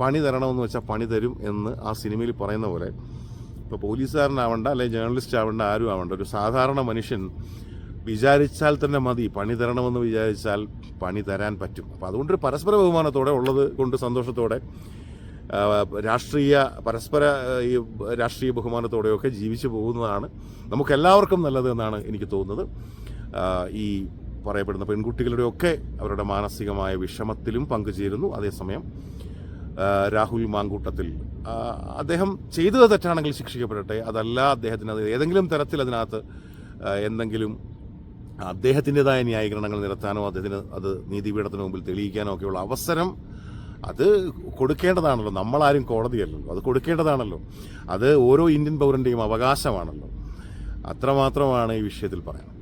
പണി തരണമെന്ന് വെച്ചാൽ പണി തരും എന്ന് ആ സിനിമയിൽ പറയുന്ന പോലെ. ഇപ്പോൾ പോലീസുകാരനാവണ്ട അല്ലെങ്കിൽ ജേർണലിസ്റ്റ് ആവണ്ട ആരും ആവണ്ട. ഒരു സാധാരണ മനുഷ്യൻ വിചാരിച്ചാൽ തന്നെ മതി പണി തരണമെന്ന് വിചാരിച്ചാൽ പണി തരാൻ പറ്റും. അപ്പോൾ അതുകൊണ്ടൊരു പരസ്പര ബഹുമാനത്തോടെ ഉള്ളത് കൊണ്ട് സന്തോഷത്തോടെ രാഷ്ട്രീയ പരസ്പര ഈ രാഷ്ട്രീയ ബഹുമാനത്തോടെയൊക്കെ ജീവിച്ചു പോകുന്നതാണ് നമുക്കെല്ലാവർക്കും നല്ലത് എന്നാണ് എനിക്ക് തോന്നുന്നത്. ഈ പറയപ്പെടുന്ന പെൺകുട്ടികളുടെയൊക്കെ അവരുടെ മാനസികമായ വിഷമത്തിലും പങ്കുചേരുന്നു. അതേസമയം രാഹുൽ മാങ്കൂട്ടത്തിൽ അദ്ദേഹം ചെയ്തത് തെറ്റാണെങ്കിൽ ശിക്ഷിക്കപ്പെടട്ടെ. അതല്ല അദ്ദേഹത്തിന് അത് ഏതെങ്കിലും തരത്തിൽ അതിനകത്ത് എന്തെങ്കിലും അദ്ദേഹത്തിന്റെതായ ന്യായീകരണങ്ങൾ നിരത്താനോ അദ്ദേഹത്തിന് അത് നീതിപീഠത്തിന് മുമ്പിൽ തെളിയിക്കാനോ ഒക്കെയുള്ള അവസരം അത് കൊടുക്കേണ്ടതാണല്ലോ. നമ്മളാരും കോടതിയല്ലല്ലോ. അത് കൊടുക്കേണ്ടതാണല്ലോ. അത് ഓരോ ഇന്ത്യൻ പൗരന്റെയും അവകാശമാണല്ലോ. അത്രമാത്രമാണ് ഈ വിഷയത്തിൽ പറയാൻ